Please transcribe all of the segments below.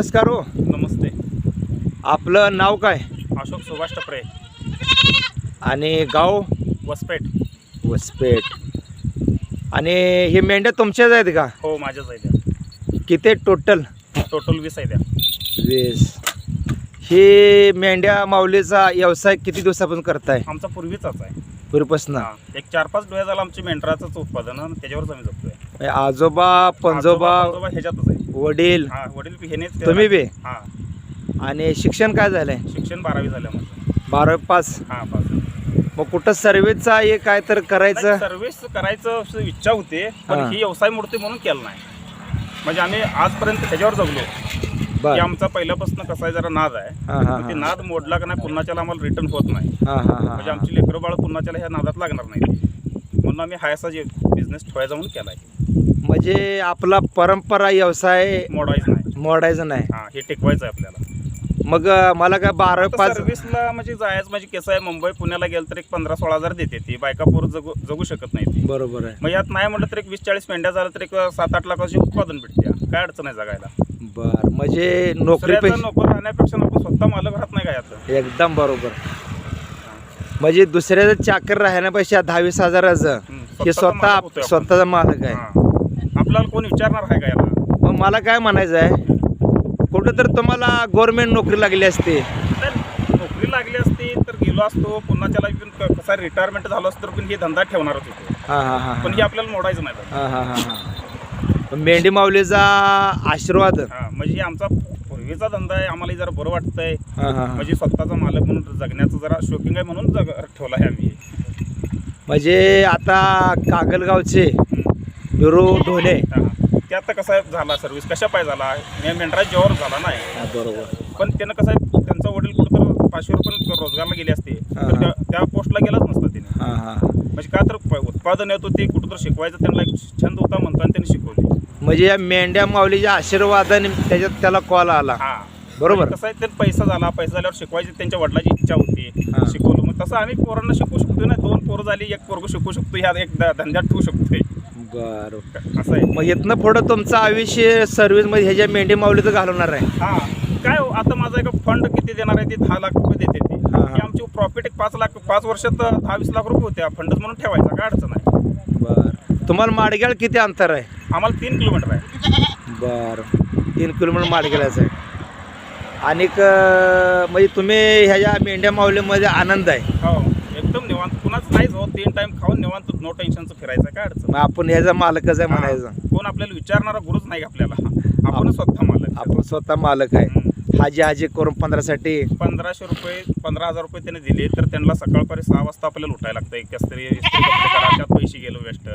नमस्कार हो. नमस्ते. आपलं नाव काय? अशोक सुभाष टपरे. आणि गाव? वसपेठ. वसपेठ. आणि हे मेंढ्या तुमच्याच आहेत का? हो माझ्याच आहे त्या किती टोटल? टोटल वीस आहे त्या वीस. ही मेंढ्या माऊलीचा व्यवसाय किती दिवसापासून करताय? आमचा पूर्वीचाच आहे. पूर्वीपासून? हा. एक चार पाच डोळे झाला आमची मेंढराचंच उत्पादन त्याच्यावरच आम्ही जगतोय. आजोबा पंजोबा पंजोबा ह्याच्यातच आहे वडील. हा वडील ह्यानेच तुम्ही बी? हा. आणि शिक्षण काय झालंय? शिक्षण बारावी झालं माझं. बारावी पास? हा मग कुठं सर्व्हिसचा हे काय तर करायचं? सर्व्हिस करायचं असं इच्छा होती पण हा. ही व्यवसाय मूर्ती म्हणून केलं नाही. म्हणजे आम्ही आजपर्यंत त्याच्यावर जगलो. की आमचा पहिल्यापासून कसा आहे जरा नाद आहे. हा हा ते नाद मोडला का नाही पुन्हाच्याला आम्हाला रिटर्न होत नाही. हा हा हा म्हणजे आमची लेकरं बाळ पुन्हाच्याला ह्या नादात लागणार नाही. म्हणून आम्ही हायसा जे बिझनेस ठेवायचा म्हणून केलाय. म्हणजे आपला परंपरा व्यवसाय मोडायचं नाही. मोडायचा नाही. हा हे टिकवायचं आहे आपल्याला. मग मला काय बारावी पाच सर्व्हिसला म्हणजे जायचं म्हणजे कसं आहे मुंबई पुण्याला गेलं तर एक पंधरा सोळा हजार देते ती. बायका पोरं जगू जगू शकत नाही ती. बरोबर आहे. मग यात नाही म्हटलं तर एक वीस चाळीस मेंढ्या झालं तर एक सात आठ लाखाची उत्पादन भेटते. काय अडचण आहे जगायला? बर म्हणजे नोकरीपेक्षा नोकर राहण्यापेक्षा नको स्वतः मालक राहत नाही का यातलं एकदम बरोबर. म्हणजे दुसऱ्याचं चाकर राहण्यापेक्षा दहावीस हजाराचं हम्म, हे स्वतः. स्वतःचा मालक आहे. आपल्याला कोण विचारणार आहे का याला? मग मला काय म्हणायचं आहे? कुठं तर तुम्हाला गव्हर्नमेंट नोकरी लागली असते. तर नोकरी लागली असती तर गेलो असतो. पुन्हा त्याला पण क- कसा रिटायरमेंट झालो असतो तर पण हे धंदा ठेवणारच होतो. हा हा हा. पण हे आपल्याला मोडायचं नाही. हा हा हा हा. मेंढी माऊलीचा आशीर्वाद. हा म्हणजे आमचा पूर्वीचा धंदा आहे आम्हाला जरा बरं वाटतंय. हा हा हा. म्हणजे स्वतःचा मालक म्हणून जगण्याचं जरा शोकिंग आहे म्हणून जग ठेवला आहे आम्ही. म्हणजे आता कागलगावचे. बिरू ढोले. ते आता कसा आहे झाला सर्व्हिस कशा पाय झाला? मी मेंढरा जेव्हा झाला नाही. बरोबर. पण त्यानं कसं आहे त्यांचा वडील कुठं तर पाचशे रुपये रोजगारला गेले असते. तर त्या- त्या पोस्टला गेलाच नसता त्याने हा हा. म्हणजे का तर प- उत्पादन येत होते कुठं तर शिकवायचं त्यांना एक छंद होता म्हणताना त्यांनी शिकवली. म्हणजे या मेंढ्या माऊलीच्या आशीर्वादाने त्याच्यात त्याला कॉल आला. हा. बरोबर. कसं आहे ते पैसा झाला पैसा झाल्यावर शिकवायची त्यांच्या वडिलाची इच्छा होती हा. शिकवलं. मग तसं आम्ही पोरांना शिकवू शकतो ना. दोन पोरं झाली एक पोरग शिकवू शकतो ह्या एक ध- धंद्यात ठेवू शकतोय. बरं. असं आहे. मग इथनं पुढं तुमचं आयुष्य सर्व्हिसमध्ये ह्याच्या मेंढी माऊलीचं घालवणार आहे. हा. काय हो, आता माझा एक फंड किती देणार आहे ते दहा लाख रुपये देते ते. हा, हा. की आमची प्रॉफिट एक पाच लाख पाच वर्षात दहा वीस लाख रुपये होते. फंडच म्हणून ठेवायचा काय अडचण आहे बर. तुम्हाला माडग्याळ किती अंतर आहे? आम्हाला तीन किलोमीटर आहे. बर. तीन किलोमीटर माडग्याळाचं आहे. आणि म्हणजे तुम्ही ह्याच्या मेंढ्या माऊलीमध्ये आनंद आहे. हो एकदम निवांत. कुणाच नाहीच हो तीन टाइम खाऊन निवांत नो टेन्शनचं फिरायचं काय अडचण मग आपण ह्याचा मालकच आहे म्हणायचं. हा. कोण आपल्याला विचारणारा गुरुच नाही आपल्याला? आपण स्वतः मालक आपण स्वतः मालक आहे. हम्म. हाजी हाजी करून पंधरासाठी. पंधराशे रुपये पंधरा हजार रुपये त्याने दिले तर त्यांना सकाळपारी सहा वाजता आपल्याला उठायला लागतं. एक तरी इस्त्री कपडे करा त्यात पैसे गेलो वेस्ट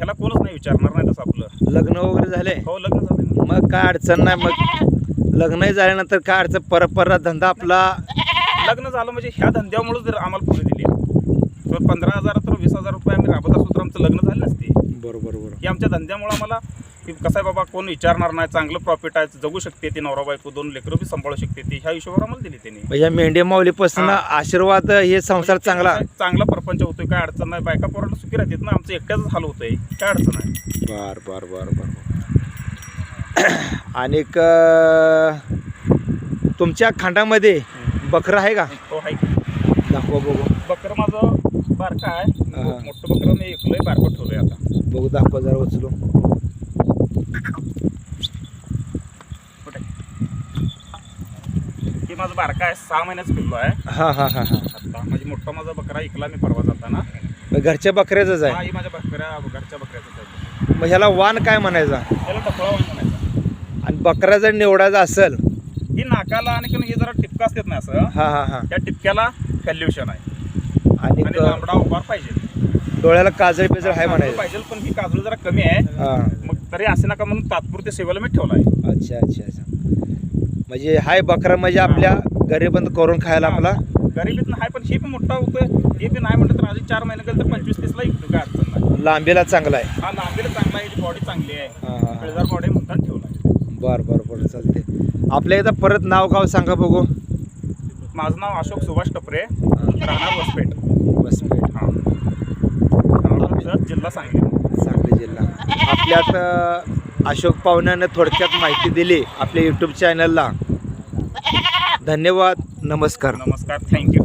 ह्याला कोणच नाही विचारणार नाही तसं आपलं. लग्न वगैरे झाले? हो लग्न झालं ना. मग काय अडचण नाही मग लग्न झाल्यानंतर काय अडचण? परत धंदा आपला. लग्न झालं म्हणजे ह्या धंद्यामुळे जर आम्हाला पुढे दिली. तर पंधरा हजार तर वीस हजार रुपये आम्ही राबत असतो तर आमचं लग्न झालं नसते. बरोबर बरोबर. की आमच्या धंद्यामुळे आम्हाला की कसं आहे बाबा कोण विचारणार नाही चांगलं प्रॉफिट आहे जगू शकते ती नवरा बायको दोन लेकरं बी सांभाळू शकते ती. ह्या हिशोबावर आम्हाला दिली त्यांनी. या मेंढ्या माऊलीपासून. आशीर्वाद हे संसार चांगला. चांगला परपंच होतोय काय अडचण नाही. बायका पोराला सुखी राहतात ना. आमचं एकट्याच हाल होतंय. काय अडचण आहे? बर बर बर बर. आणि तुमच्या खांडामध्ये बकरं आहे का? हो हाय दाखवा बघू. बकर माझं बारका आहे. हा. मोठं बकर मी एकलंय बारकं ठेवलंय आता. बघू दाखवा जरा उचलू कुठे हे माझं बारका आहे सहा महिन्याचं पिल्लो आहे. हा हा हा हा. आता म्हणजे मोठा माझा बकरा ऐकला मी परवा जाताना. मग घरच्या बकऱ्याचंच हा आहे. ही माझ्या बकऱ्या घरच्या बकऱ्याचाच आहे. मग ह्याला वाण काय म्हणायचा? त्याला टपळा म्हणायचं. आणि बकरा जर निवडायचा असेल? ही नाकाला आणि किंवा हे जरा टिपका असतात ना असं हा हा हा. त्या टिपक्याला फॅल्युशन आहे. आणि आणि क- लांबडा उभार पाहिजे. डोळ्याला काजळ बिजळ आहे काजळ म्हणायचं. पाहिजे पण ही काजळ जरा कमी आहे. हा. मग तरी असे नका म्हणून तात्पुरते सेवेला मी ठेवला आहे. अच्छा अच्छा अच्छा. म्हणजे हाय बकरा म्हणजे आपल्या घरी बंद करून खायला आपला. गरीबीत नाही पण हे पण मोठा होतोय. हे बी नाही म्हणलं तर अजून चार महिने गेलं तर पंचवीस तीसला इकडं काय अडचण नाही लांबीला चांगला आहे. हा लांबीला चांगला आहे बॉडी चांगली आहे. हा पिळदार बॉडी म्हणतात ठेवला बर बर बर चालते आपल्या इथं परत नाव गाव सांगा बघू. माझं नाव अशोक सुभाष टपरे राहणार बसपेठ हा. राहणार जत, जिल्हा सांगली. सांगली जिल्हा. आपल्यात अं, अशोक पाहुण्यानं थोडक्यात माहिती दिली आपल्या यूट्यूब चॅनलला धन्यवाद नमस्कार. नमस्कार थँक्यू